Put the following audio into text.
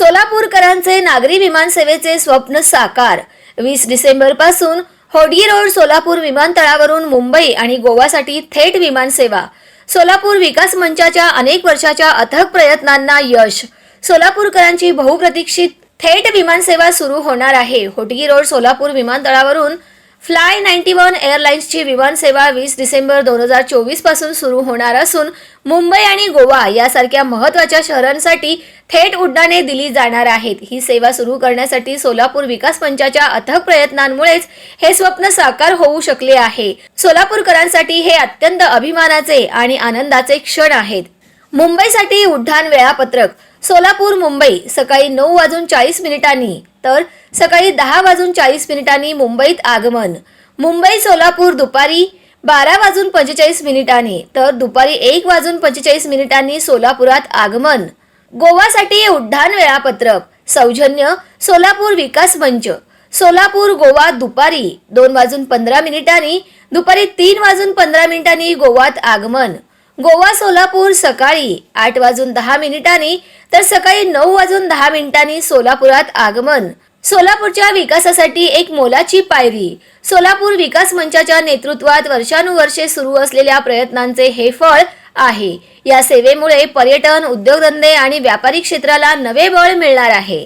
सोलापूरकरांचे नागरी विमानसेवेचे स्वप्न साकार. वीस डिसेंबरपासून होडगी रोड सोलापूर विमानतळावरून मुंबई आणि गोवासाठी थेट विमानसेवा सोलापूर विकास मंचाच्या अनेक वर्षाच्या अथक प्रयत्नांना यश. सोलापूरकरांची बहुप्रतीक्षित थेट विमानसेवा सुरू होणार आहे. होटगी रोड सोलापूर विमानतळावरून फ्लाय नाईन्टी वन एअरलाइन्सची विमानसेवा वीस डिसेंबर दोन हजार चोवीसपासून सुरू होणार असून मुंबई आणि गोवा यासारख्या महत्त्वाच्या शहरांसाठी थेट उड्डाणे दिली जाणार आहेत. ही सेवा सुरू करण्यासाठी सोलापूर विकास मंचाच्या अथक प्रयत्नांमुळेच हे स्वप्न साकार होऊ शकले आहे. सोलापूरकरांसाठी हे अत्यंत अभिमानाचे आणि आनंदाचे क्षण आहेत. मुंबईसाठी उड्डाण वेळापत्रक. सोलापूर मुंबई सकाळी नऊ वाजून चाळीस मिनिटांनी तर सकाळी दहा वाजून चाळीस मिनिटांनी मुंबईत आगमन. मुंबई सोलापूर दुपारी बारा वाजून पंचेचाळीस मिनिटांनी तर दुपारी एक वाजून पंचेचाळीस मिनिटांनी सोलापुरात आगमन. गोवासाठी उड्डाण वेळापत्रक. सौजन्य सोलापूर विकास मंच. सोलापूर गोवा दुपारी दोन वाजून पंधरा मिनिटांनी दुपारी तीन वाजून पंधरा मिनिटांनी गोवात आगमन. गोवा सोलापूर सकाळी आठ वाजून दहा मिनिटांनी तर सकाळी नऊ वाजून दहा मिनिटांनी सोलापुरात आगमन. सोलापूरच्या विकासासाठी एक मोलाची पायरी. सोलापूर विकास मंचाच्या नेतृत्वात वर्षानुवर्षे सुरू असलेल्या प्रयत्नांचे हे फळ आहे. या सेवेमुळे पर्यटन उद्योगधंदे आणि व्यापारी क्षेत्राला नवे बळ मिळणार आहे.